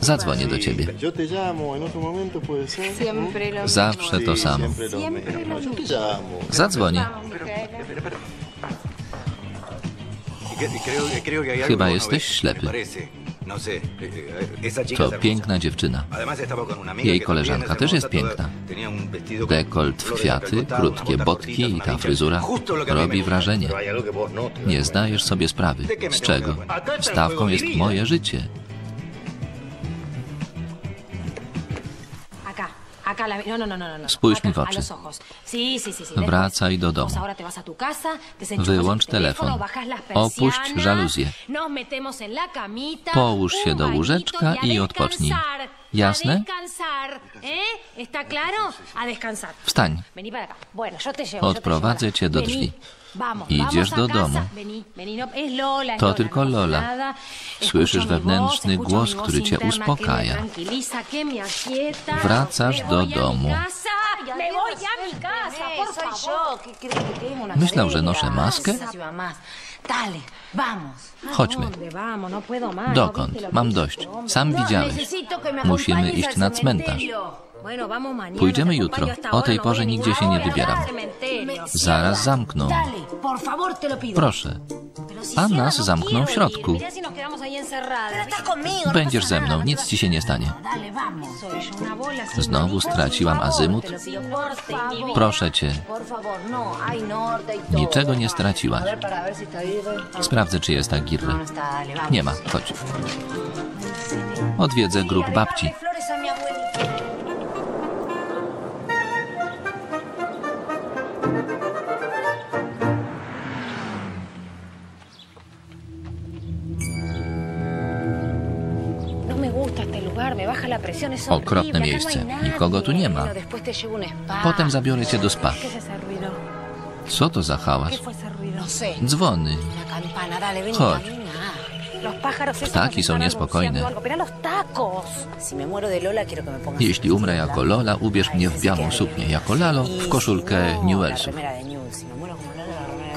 Zadzwonię do ciebie. Zawsze to samo. siempre lo mismo. Yo te llamo. Zadzwonię. Chyba jesteś ślepy. To piękna dziewczyna. Jej koleżanka też jest piękna. Dekolt w kwiaty, krótkie botki i ta fryzura robi wrażenie. No Nie zdajesz sobie sprawy. Z czego? Stawką jest moje życie. Spójrz mi w oczy. Wracaj do domu. Wyłącz telefon. Opuść żaluzję. Połóż się do łóżeczka y i odpocznij. Jasne? ¿eh? Wstań. Odprowadzę cię do drzwi. Idziesz do domu. No, To tylko no Lola. Słyszysz wewnętrzny głos, który cię uspokaja. Wracasz do domu. favor. Myślał, że noszę maskę? Dale, vamos. Chodźmy. No. Dokąd? ¿No viste lo Mam dość. Sam No, widziałeś. Musimy iść na cmentarz. Pójdziemy jutro. O tej no porze nigdzie się nie wybieram. Zaraz zamkną. Proszę. A nas zamkną w środku. Będziesz ze mną, nic ci się nie stanie. Znowu straciłam azymut? Proszę cię, niczego nie straciłaś. Sprawdzę, czy jest vamos. Nie ma, chodź. Odwiedzę grób babci. Okropne miejsce. no nadie. Nikogo tu nie ma. Potem zabiorę cię do spa. Co to za hałas? No. Dzwony. Chodź. Ptaki są niespokojne. Jeśli umrę jako Lola, ubierz mnie w białą suknię, jako Lalo w koszulkę Newellsów.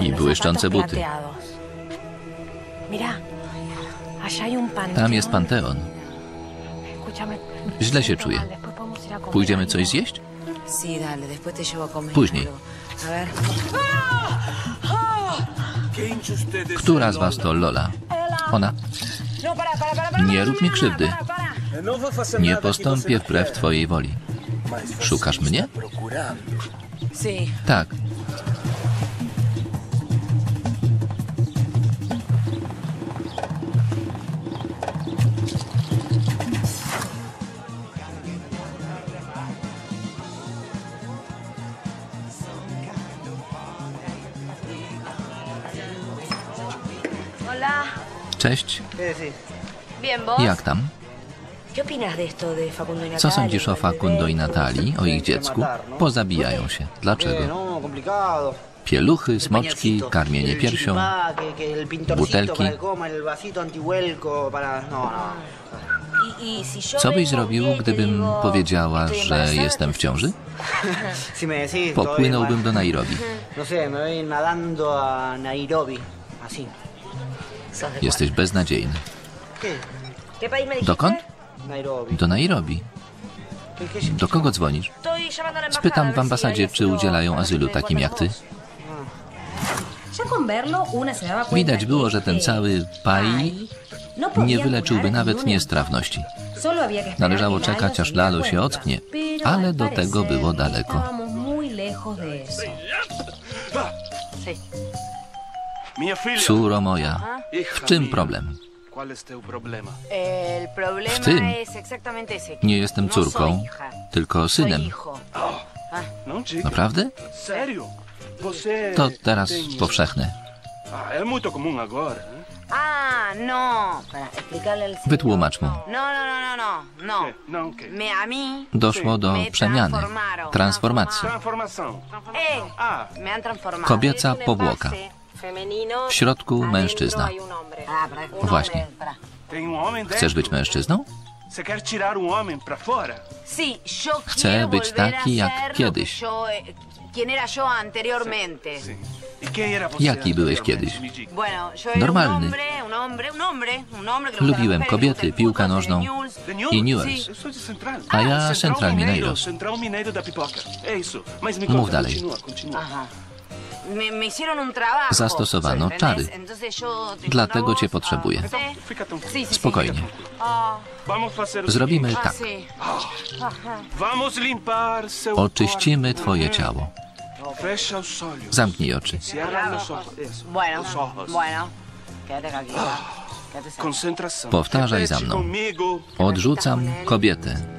I błyszczące buty. Tam jest Panteon. Źle się czuję. Pójdziemy coś zjeść? Później. Która z was to Lola? Ona. Nie rób mi krzywdy. Nie postąpię wbrew twojej woli. Szukasz mnie? Tak. Cześć. Jak tam? ¿Qué opinas de esto de Facundo y? Co sądzisz o Facundo i Natalii, o ich dziecku? Pozabijają się. Dlaczego? No. Pieluchy, smoczki, karmienie piersią. Butelki. No, no. Y, y Co byś zrobił, gdybym powiedziała, że jestem w ciąży? Popłynąłbym do Nairobi. Jesteś beznadziejny. Dokąd? Do Nairobi. ¿Qué- qué- Do kogo dzwonisz? Spytam w ambasadzie, czy udzielają azylu takim jak ty. Widać było, że ten cały pai no nie wyleczyłby nawet niestrawności. Należało czekać, aż Lalo się ocknie, ale al do tego było daleko. Córo moja, w czym problem? W tym. Nie jestem No córką, tylko synem. Não diga. Naprawdę? To teraz powszechne. Ah, né? Ah, no. Wytłumacz mu. No, no, no, no, no. No. No. Doszło do przemiany, transformacji. Eh, Ah. Kobieca powłoka. W środku mężczyzna. Ah, Właśnie. um. Chcesz być mężczyzną? Um Chcę quiero być volver a taki jak kiedyś. Eh, quien era yo anteriormente. Sim. Quem era você? Jaki byłeś kiedyś? Me diga. Bueno, yo era Normalny. un hombre, un hombre, un hombre, un hombre que le Lubiłem kobiety, piłkę fútbol, nożną. I Newells. A ja Central Central Mineiros. Mów dalej. Zastosowano czary. Dlatego encuentro cię potrzebuję. sí. Spokojnie. Ah, Zrobimy ah, tak. Oczyścimy twoje ciało. Zamknij oczy. Concentração. Powtarzaj za mną. Odrzucam kobietę.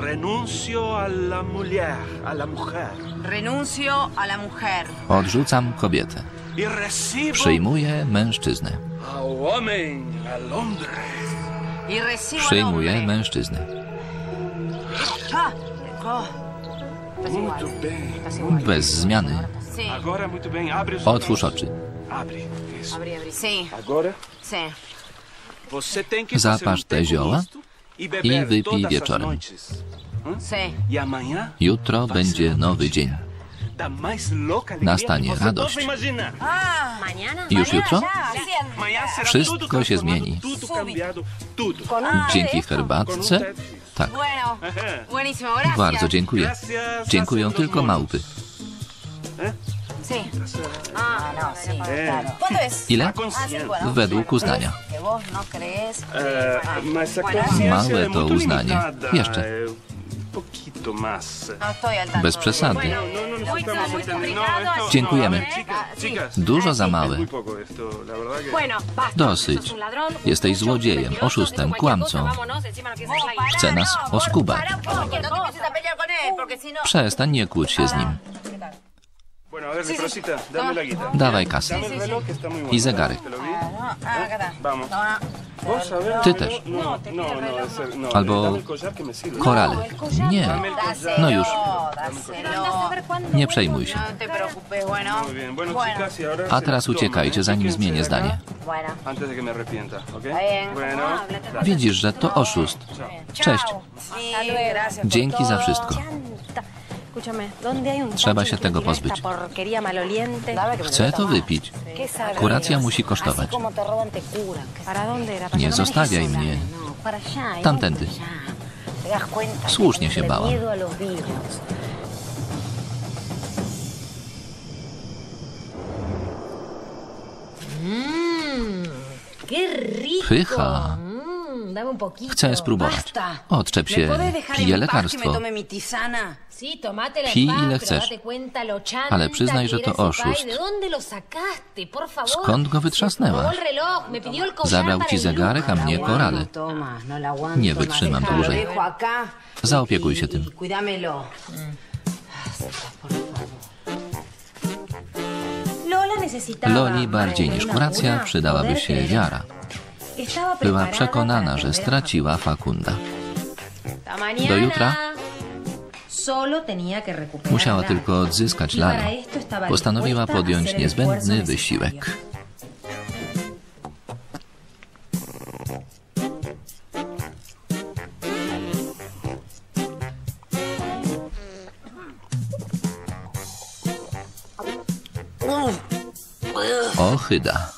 Renuncio a la mulher, a la mujer. Renuncio a la mujer. Odrzucam kobietę. Przyjmuję mężczyznę. Przyjmuję mężczyznę. Bez zmiany. Otwórz oczy. Zapasz um te tempo zioła i wypij wieczorem. amanhã Jutro będzie nowy dzień. Nastanie radość. Już jutro? Wszystko się zmieni. Dzięki herbatce? Tak. Bardzo dziękuję. Dziękują tylko małpy. Sí. Ah, no, sí. Claro. ¿Cuánto es? Ile? Ah. Według uznania. No Bueno. consciência Małe é to uznanie. Jeszcze. Más. No. Bez przesady. Dziękujemy. Dużo za małe. Dosyć. Jesteś złodziejem, oszustem, kłamcą. la Chce nas oskubać. No... Przestań, nie kłóć się z nim. Bueno, a ver, Rosita, dame la guita. Dawaj kasę. I. No, no. Ver, Ty no, też. No, no, no, no, Albo-. Korale. Nie. No już. Nie przejmuj się. No. A teraz uciekajcie, zanim zmienię zdanie. Widzisz, że to oszust. Cześć. Dzięki za wszystko. Trzeba się tego pozbyć. Chcę to wypić. Kuracja musi kosztować. Como te roban, te curan. ¿Para dónde era? ¿Para Nie? No zostawiaj mnie. No. ¿y Tamtędy. Słusznie się bałam. miedo a los virus. ¡Qué rico! Pycha. Chcę spróbować. Odczep ¿Me się. Piję lekarstwo. Pij ile pero chcesz. Ale przyznaj, że to oszust. Skąd go wytrzasnęłaś? Zabrał ci zegarek, a mnie korale. No aguanto. Nie wytrzymam dłużej. Zaopiekuj się y- tym. y Loli bardziej niż kuracja przydałaby się wiara. Była przekonana, że straciła Fakunda. Do jutra. Musiała tylko odzyskać Y estaba Postanowiła podjąć niezbędny wysiłek. necesario. Ochyda.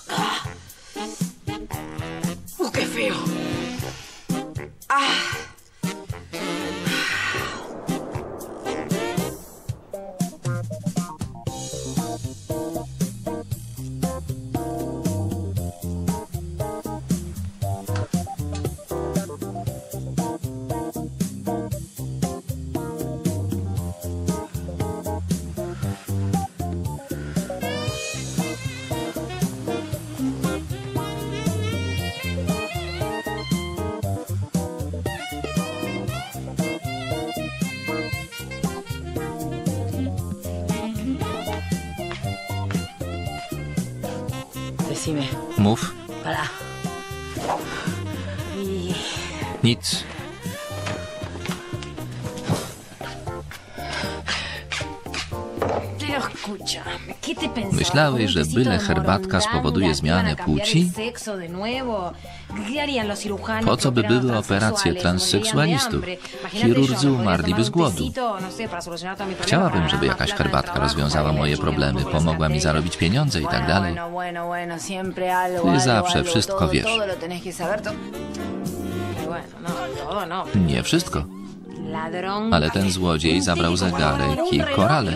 Decime, Mów. Nic. ¿qué te pensabas? Myślałeś, ¿Con un że byle herbatka spowoduje zmianę płci? Po co by były operacje transseksualistów? Chirurdzy ¿no podría umarliby z głodu. no Chciałabym, żeby jakaś herbatka rozwiązała moje problemy, pomogła mi zarobić pieniądze i tak dalej. Ty zawsze wszystko wiesz. no, no. Nie wszystko. Ale ten złodziej zabrał zegarek i korale.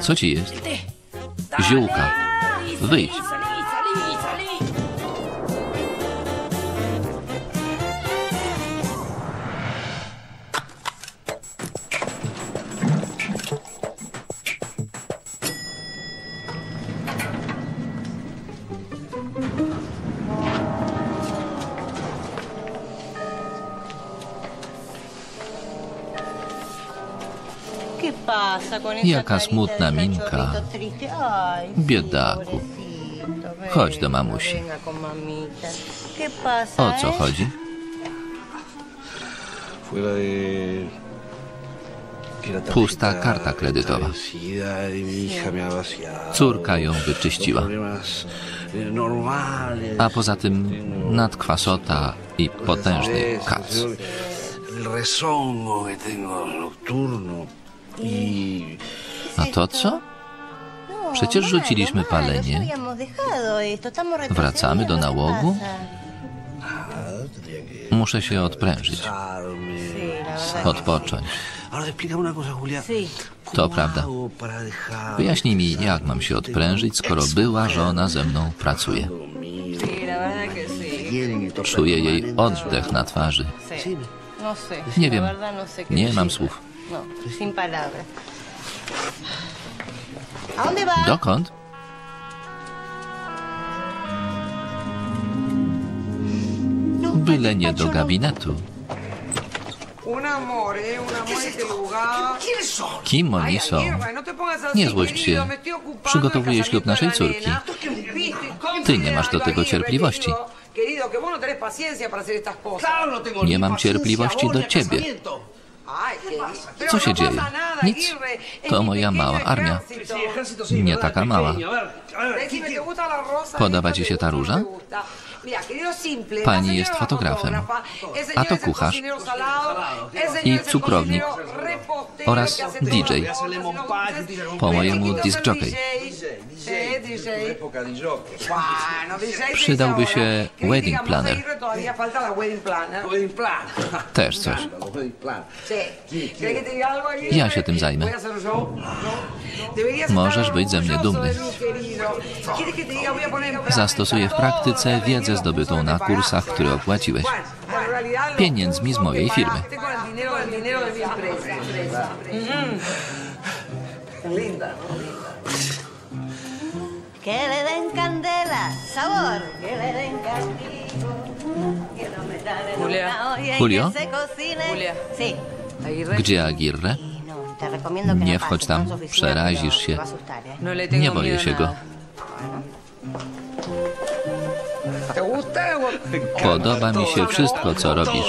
Co ci jest? Ziółka. Wyjdź. Jaka smutna minka. Biedaku. Chodź do mamusi. Venga con mamita. ¿Qué pasa, O co chodzi? Pusta karta kredytowa. Córka ją wyczyściła. A poza tym nadkwasota i potężny kac. Y A to co? Przecież rzuciliśmy palenie. Wracamy do nałogu? Muszę się odprężyć, odpocząć. To ¿Cómo prawda. Wyjaśnij mi, jak mam się odprężyć, skoro była żona ze mną pracuje. Czuję jej oddech na twarzy. Nie wiem. Nie mam słów. No, sin palabras. ¿A dónde va? Dokąd? Byle nie do gabinetu. Un amor, ¿eh? Kim oni są? No Nie złość się. del ślub naszej córki. Ty nie masz do tego cierpliwości. no. Nie mam cierpliwości do ciebie. Co no się dzieje? Nic. To moja mała armia. Nie taka mała. Podoba ¿Esta ci się ta róża? no. Pani jest fotografem. A to kucharz. señor I cukrownik. Oraz DJ. ¿no? Po mojemu es disc jockey. Sí, DJ. Bueno, DJ se Przydałby się ahora. ¿Querés que wedding planner. Też coś. Ja się tym zajmę. Możesz być ze mnie dumny. Zastosuję w praktyce wiedzę zdobytą na kursach, które ¿no? opłaciłeś. Pieniędzmi z mojej firmy. pagaste con Que le den candela, sabor, que le den castigo. Que no me sale Julia. en Julio? que se cocine. Julia. Sí. Aguirre. Gdzie Agirre? Y no, Nie no wchodź tam, oficina, przerazisz się. ¿eh? No Nie boję się go. Podoba mi się wszystko, co robisz.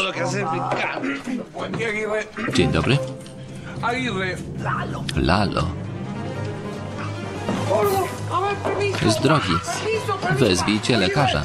Dzień dobry. Aguirre. Lalo. Z drogi. Wezwijcie lekarza.